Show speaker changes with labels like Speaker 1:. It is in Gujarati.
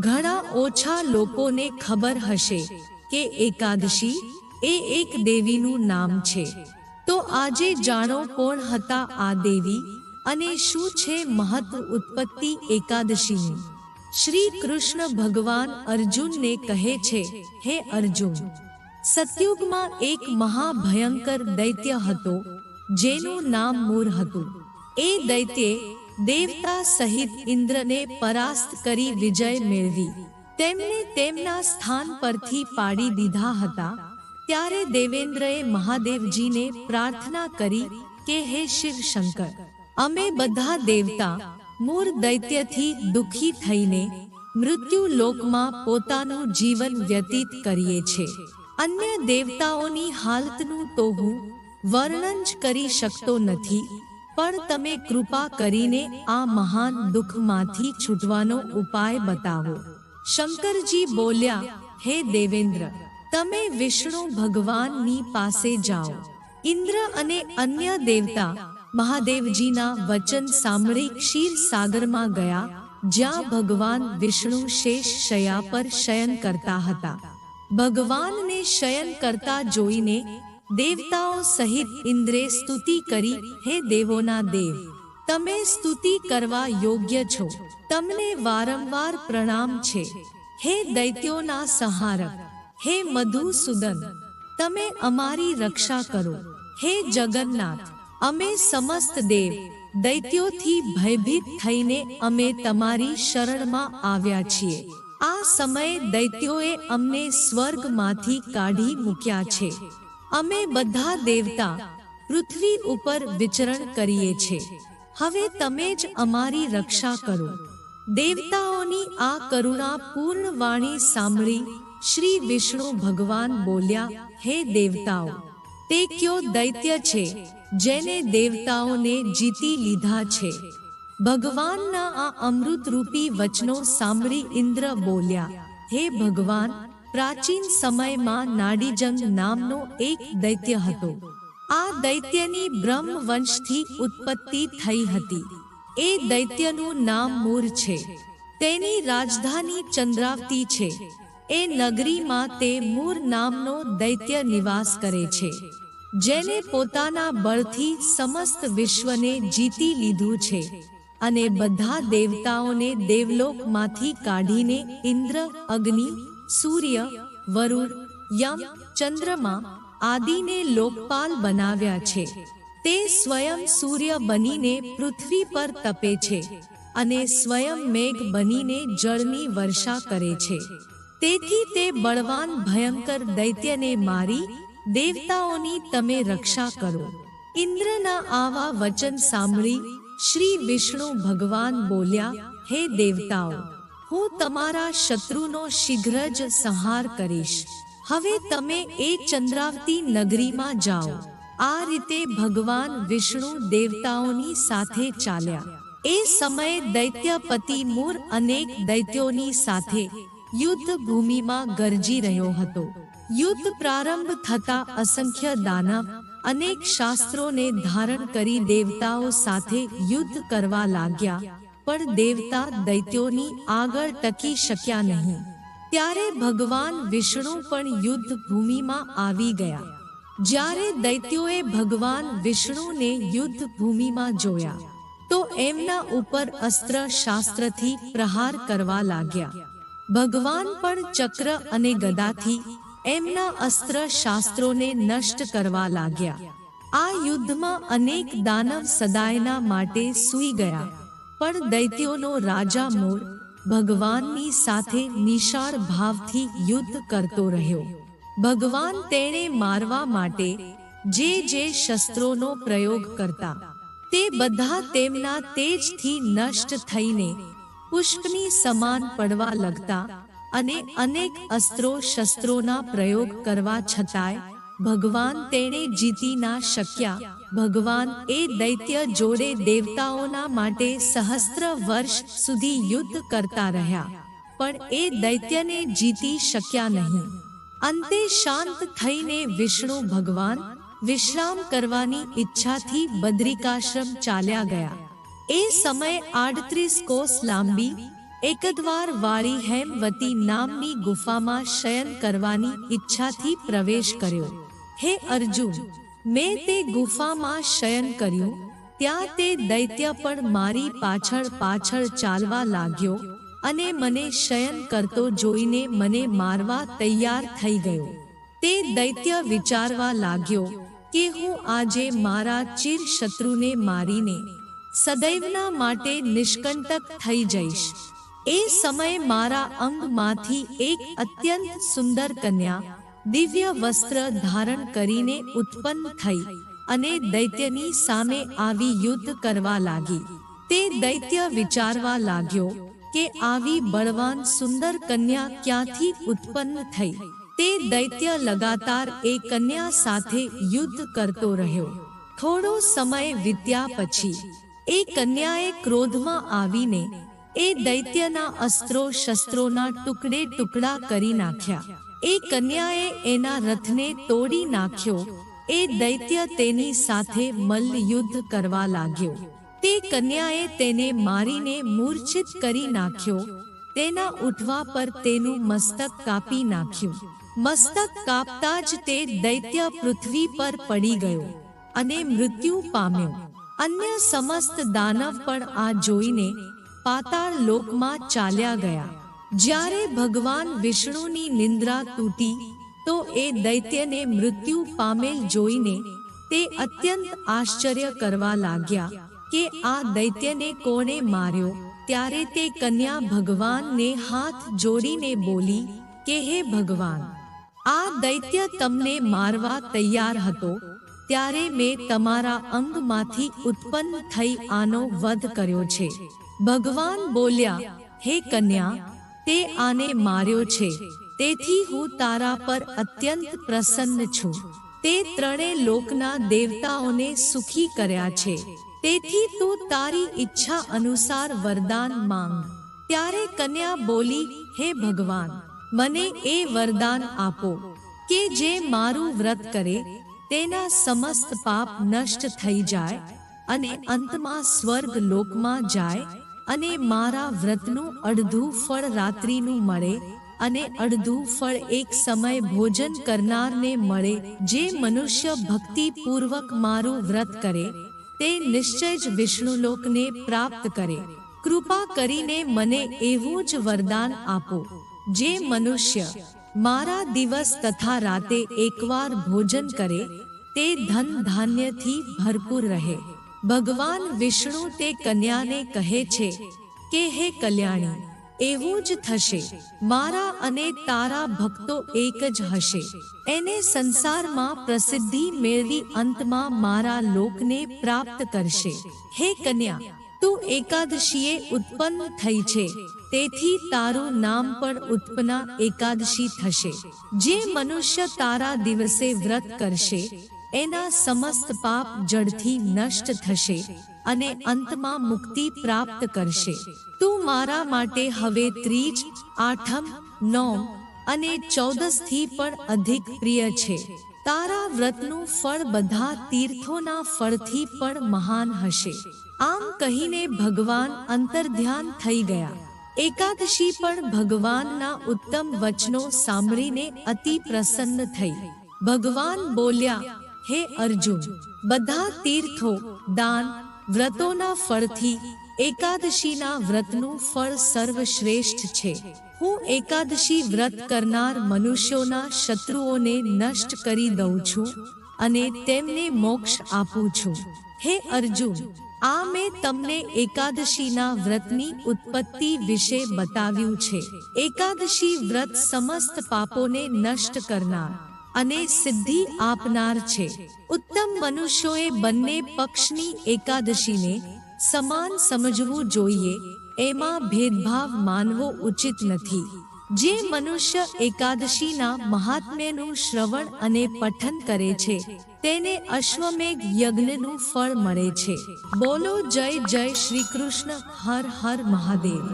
Speaker 1: ઘણા ઓછા લોકોને ખબર હશે કે એકાદશી એ એક દેવીનું નામ છે. તો આજે જાણો કોણ હતા આ દેવી અને શું છે મહત્વ ઉત્પત્તિ એકાદશીની? શ્રી કૃષ્ણ ભગવાન અર્જુનને કહે છે, હે અર્જુન, સતયુગમાં એક મહાભયંકર દૈત્ય હતો, જેનું નામ મૂર હતું. એ દૈત્યે દેવતા સહિત ઇન્દ્રને પરાસ્ત કરી વિજય મેળવી. તેમને તેમના સ્થાન પરથી પાડી દીધા હતા. ત્યારે દેવેન્દ્રએ મહાદેવજીને પ્રાર્થના કરી કે હે શિવ શંકર અમે બધા દેવતા મૂર દૈત્યથી દુઃખી થઈને મૃત્યુ લોકમાં પોતાનું જીવન વ્યતીત કરીએ છે અન્ય દેવતાઓની હાલતનું તો હું વર્ણન જ કરી શકતો નથી. પણ તમે કૃપા કરીને આ મહાન દુઃખમાંથી છૂટવાનો ઉપાય બતાવો. શંકરજી બોલ્યા, હે દેવેન્દ્ર, તમે વિષ્ણુ ભગવાનની પાસે જાઓ. ઇન્દ્ર અને અન્ય દેવતા મહાદેવજીના વચન સાંભળી ક્ષીર સાગરમાં ગયા, જ્યાં ભગવાન વિષ્ણુ શેષ શયા પર શયન કરતા હતા. ભગવાનને શયન કરતા જોઈને દેવતાઓ સહિત ઇન્દ્રે સ્તુતિ કરી, હે દેવોના દેવ, તમે સ્તુતિ કરવા યોગ્ય છો. તમને વારંવાર પ્રણામ છે. હે દૈત્યોના સહારક, હે મધુસૂદન, તમે અમારી રક્ષા કરો. હે જગન્નાથ, અમે સમસ્ત દેવ, દૈત્યોથી ભયભીત થઈને અમે તમારી શરણમાં આવ્યા છીએ. આ સમયે દૈત્યોએ અમને સ્વર્ગમાંથી કાઢી મૂક્યા છે. અમે બધા દેવતા પૃથ્વી ઉપર વિચરણ કરીએ છે હવે તમે જ અમારી રક્ષા કરો. દેવતાઓની આ કરુણા પૂર્ણ વાણી સાંભળી શ્રી વિષ્ણુ ભગવાન બોલ્યા, હે દેવતાઓ, તે કયો દૈત્ય છે જેને દેવતાઓને જીતી લીધા છે? ભગવાનના આ અમૃતરૂપી વચનો સાંભળી ઇન્દ્ર બોલ્યા, હે ભગવાન પ્રાચીન સમયમાં નાડીજંગ નામનો એક દૈત્ય હતો. આ દૈત્યની બ્રહ્મ વંશથી ઉત્પત્તિ થઈ હતી. એ દૈત્યનું નામ મૂર છે. તેની રાજધાની ચંદ્રાવતી છે. એ નગરીમાં તે મૂર નામનો દૈત્ય નિવાસ કરે છે. જેને પોતાના બળથી સમસ્ત વિશ્વને જીતી લીધું છે અને બધા દેવતાઓને દેવલોકમાંથી કાઢીને ઇન્દ્ર, અગ્નિ સૂર્ય, વરુણ, યમ, ચંદ્રમા આદિને લોકપાલ બનાવ્યા છે. તે સ્વયં સૂર્ય બનીને પૃથ્વી પર તપે છે અને સ્વયં મેઘ બનીને જળની વર્ષા કરે છે. તેથી તે બળવાન, ભયંકર દૈત્યને મારી, દેવતાઓની તમે રક્ષા કરો. ઇન્દ્રના આવા વચન સાંભળી શ્રી વિષ્ણુ ભગવાન બોલ્યા, હે દેવતાઓ હું તમારા શત્રુનો શીઘ્ર જ સંહાર કરીશ. હવે તમે એ ચંદ્રાવતી નગરીમાં જાઓ. આ રીતે ભગવાન વિષ્ણુ દેવતાઓની સાથે ચાલ્યા. એ સમયે દૈત્યપતિ મૂર અનેક દૈત્યોની સાથે યુદ્ધ ભૂમિમાં ગરજી રહ્યો હતો. યુદ્ધ પ્રારંભ થતા અસંખ્ય દાનવ અનેક શાસ્ત્રોને ધારણ કરી દેવતાઓ સાથે યુદ્ધ કરવા લાગ્યા. પણ દેવતા દૈત્યોની આગળ ટકી શક્યા નહીં. ત્યારે ભગવાન વિષ્ણુ પણ યુદ્ધ ભૂમિમાં આવી ગયા. જ્યારે દૈત્યોએ ભગવાન વિષ્ણુને યુદ્ધ ભૂમિમાં જોયા, તો એમના ઉપર અસ્ત્ર શાસ્ત્રથી પ્રહાર કરવા લાગ્યા. ભગવાન પણ ચક્ર અને ગદાથી એમના અસ્ત્ર શાસ્ત્રોને નષ્ટ કરવા લાગ્યા. આ યુદ્ધમાં અનેક દાનવ સદાયના માટે સૂઈ ગયા. પણ દૈત્યોનો રાજા મૂળ ભગવાનની સાથે નિશાળ ભાવથી યુદ્ધ કરતો રહ્યો. ભગવાન તેણે મારવા માટે જે જે શસ્ત્રોનો પ્રયોગ કરતા, તે બધા તેમના તેજથી નષ્ટ થઈને પુષ્પની સમાન પડવા લગતા અને અનેક અસ્ત્રો શસ્ત્રોના પ્રયોગ કરવા છતાંય ભગવાન તેણે જીતી ના શક્યા. ભગવાન એ દૈત્ય જોડે દેવતાઓના માટે સહસ્ત્ર વર્ષ સુધી યુદ્ધ કરતા રહ્યા. પણ એ દૈત્યને જીતી શક્યા નહીં. અંતે શાંત થઈને વિષ્ણુ ભગવાન વિશ્રામ કરવાની ઈચ્છાથી બદ્રિકાશ્રમ ચાલ્યા ગયા. એ સમયે આડત્રીસ કોસ લાંબી, એકદવાર વાળી હેમવતી નામની ગુફામાં શયન કરવાની ઈચ્છાથી પ્રવેશ કર્યો. હે અર્જુન, મેં તે ગુફામાં શયન કર્યું, ત્યાં તે દૈત્ય પણ મારી પાછળ પાછળ ચાલવા લાગ્યો અને મને શયન કરતો જોઈને મને મારવા તૈયાર થઈ ગયો. તે દૈત્ય વિચારવા લાગ્યો કે હું આજે મારા ચીર શત્રુને મારીને સદૈવના માટે નિષ્કંટક થઈ જઈશ. એ સમયે મારા અંગમાંથી એક અત્યંત સુંદર કન્યા દિવ્ય વસ્ત્ર ધારણ કરીને ઉત્પન્ન થઈ અને દૈત્યની સામે આવી યુદ્ધ કરવા લાગી. તે દૈત્ય વિચારવા લાગ્યો કે આવી બળવાન સુંદર કન્યા ક્યાંથી ઉત્પન્ન થઈ? તે દૈત્ય લગાતાર એ કન્યા સાથે યુદ્ધ કરતો રહ્યો. થોડો સમય વીત્યા પછી, એ કન્યાએ ક્રોધમાં આવીને એ દૈત્યના અસ્ત્રો શસ્ત્રોના ટુકડે ટુકડા કરી નાખ્યા. એ કન્યાએ એના રથને તોડી નાખ્યો. એ દૈત્ય તેની સાથે મલ્લયુદ્ધ કરવા લાગ્યો. તે કન્યાએ તેને મારીને મૂર્છિત કરી નાખ્યો. તેના ઉઠવા પર તેનું મસ્તક કાપી નાખ્યું. મસ્તક કાપતા જ તે દૈત્ય પૃથ્વી પર પડી ગયો અને મૃત્યુ પામ્યો. અન્ય સમસ્ત દાનવ પણ આ જોઈને પાતાળ લોકમાં ચાલ્યા ગયા. જ્યારે ભગવાન વિષ્ણુની નિંદ્રા તૂટી, તો એ દૈત્યને મૃત્યુ પામેલ જોઈને તે અત્યંત આશ્ચર્ય કરવા લાગ્યા કે આ દૈત્યને કોણે માર્યો? ત્યારે તે કન્યા ભગવાનને હાથ જોડીને બોલી, કે હે ભગવાન, આ દૈત્ય તમને મારવા તૈયાર હતો. ત્યારે મેં તમારા અંગમાંથી ઉત્પન્ન થઈ આનો વધ કર્યો છે. ભગવાન બોલ્યા, હે કન્યા તે આને માર્યો છે. તેથી હું તારા પર અત્યંત પ્રસન્ન છું. તે ત્રણે લોકના દેવતાઓને સુખી કર્યા છે. તેથી તું તારી ઈચ્છા અનુસાર વરદાન માંગ. ત્યારે કન્યા બોલી, હે ભગવાન, મને એ વરદાન આપો કે જે મારું વ્રત કરે, તેના સમસ્ત પાપ નષ્ટ થઈ જાય અને અંતમાં સ્વર્ગ લોકમાં જાય અને મારા વ્રતનું અડધું ફળ રાત્રિનું મળે અને અડધું ફળ એક સમય ભોજન કરનારને મળે, જે મનુષ્ય ભક્તિપૂર્વક મારું વ્રત કરે, તે નિશ્ચય જ વિષ્ણુલોકને પ્રાપ્ત કરે. કૃપા કરીને મને એવું જ વરદાન આપો, જે મનુષ્ય મારા દિવસ તથા રાતે એકવાર ભોજન કરે, તે ધન ધાન્યથી ભરપૂર રહે. ભગવાન વિષ્ણુ તે કન્યાને કહે છે કે, હે કલ્યાણી, એવું જ થશે. મારા અને તારા ભક્તો એક જ હશે. એને સંસારમાં પ્રસિદ્ધિ મેળવી અંતમાં મારા લોકને પ્રાપ્ત કરશે. હે કન્યા, તું એકાદશીએ ઉત્પન્ન થઈ છે. તેથી તારું નામ પણ ઉત્પન્ના એકાદશી થશે. જે મનુષ્ય તારા દિવસે વ્રત કરશે એના સમસ્ત પાપ જડથી નષ્ટ થશે અને અંતમાં મુક્તિ પ્રાપ્ત કરશે. તું મારા માટે હવે ત્રીજ, આઠમ, નોમ અને ચૌદસથી પણ અધિક પ્રિય છે. તારા વ્રતનું ફળ બધા તીર્થોના ફળથી પણ મહાન હશે. આમ કહીને ભગવાન અંતર્ધ્યાન થઈ ગયા. એકાદશી પણ ભગવાનના ઉત્તમ વચનો સાંભળીને અતિ પ્રસન્ન થઈ. ભગવાન બોલ્યા હે અર્જુન, બધા તીર્થો, દાન, વ્રતોના ફળથી એકાદશીના વ્રતનું ફળ સર્વશ્રેષ્ઠ છે. હું એકાદશી વ્રત કરનાર મનુષ્યોના શત્રુઓને નષ્ટ કરી દઉં છું અને તેમને મોક્ષ આપું છું. હે અર્જુન, આ મેં તમને એકાદશીના વ્રતની ઉત્પત્તિ વિશે બતાવ્યું છે. એકાદશી વ્રત સમસ્ત પાપોને નષ્ટ કરનાર અને સિદ્ધિ આપનાર છે. ઉત્તમ મનુષ્યોએ બંને પક્ષની એકાદશીને સમાન સમજવું જોઈએ, એમાં ભેદભાવ માનવો ઉચિત નથી. જે મનુષ્ય એકાદશીના મહાત્મ્યનું શ્રવણ અને પઠન કરે છે, તેને અશ્વમેઘ યજ્ઞનું ફળ મળે છે. બોલો જય જય શ્રી કૃષ્ણ, હર હર મહાદેવ.